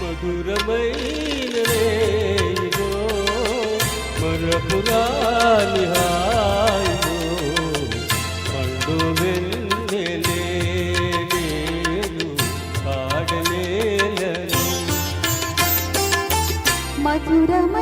మధురమైన మరపురాని పండు వెళ్ళేను పాడలేను మధురమ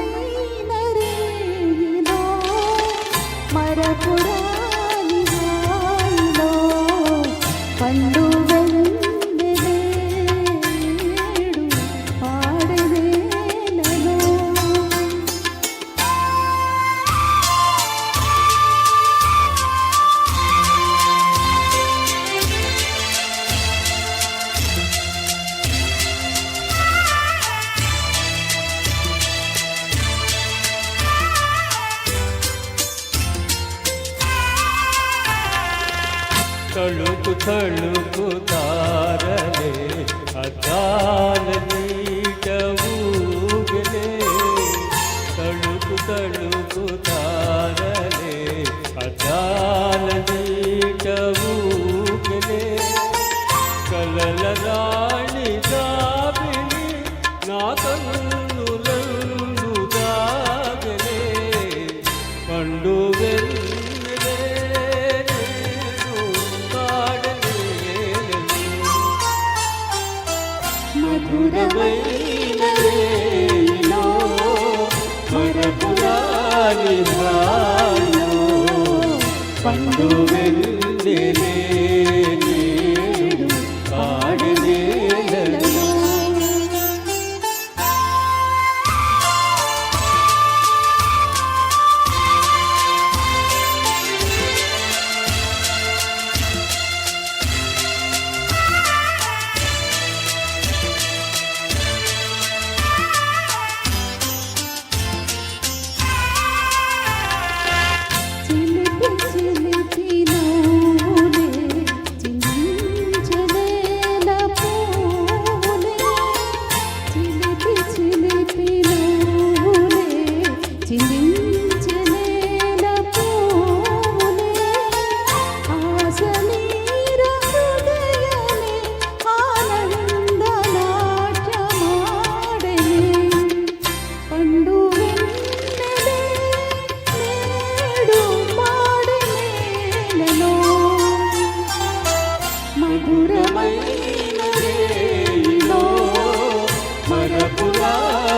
తళుకు తారలే అద్దాల నీట ఊగలే తళుకు తళుకు తారలే అద్దాల నీట ఊగలే కలల రాణి దాబిని నా కన్నులందు పండు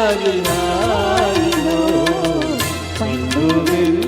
మరపురాని హాయిలో పండు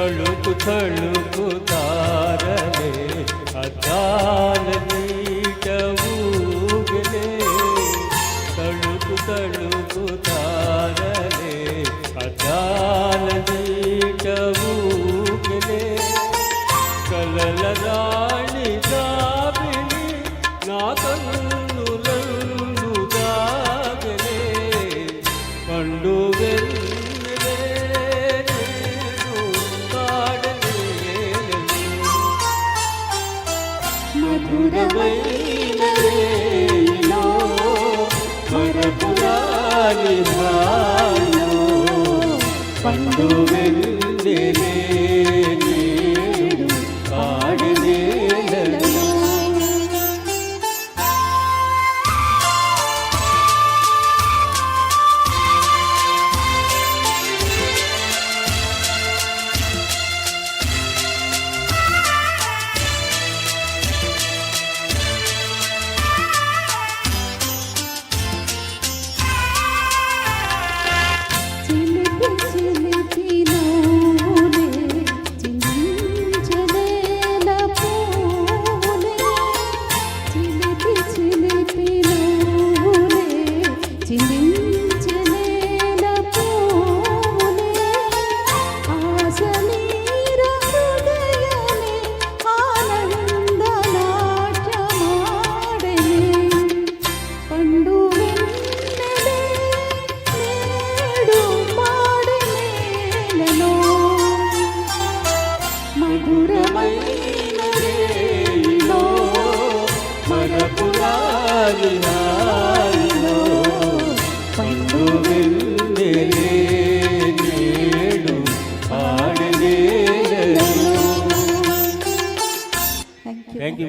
తళుకు తళుకు తారలే అద్దాల నీట సాగినాను పండు నేడు ఆడదే థ్యాంక్ యూ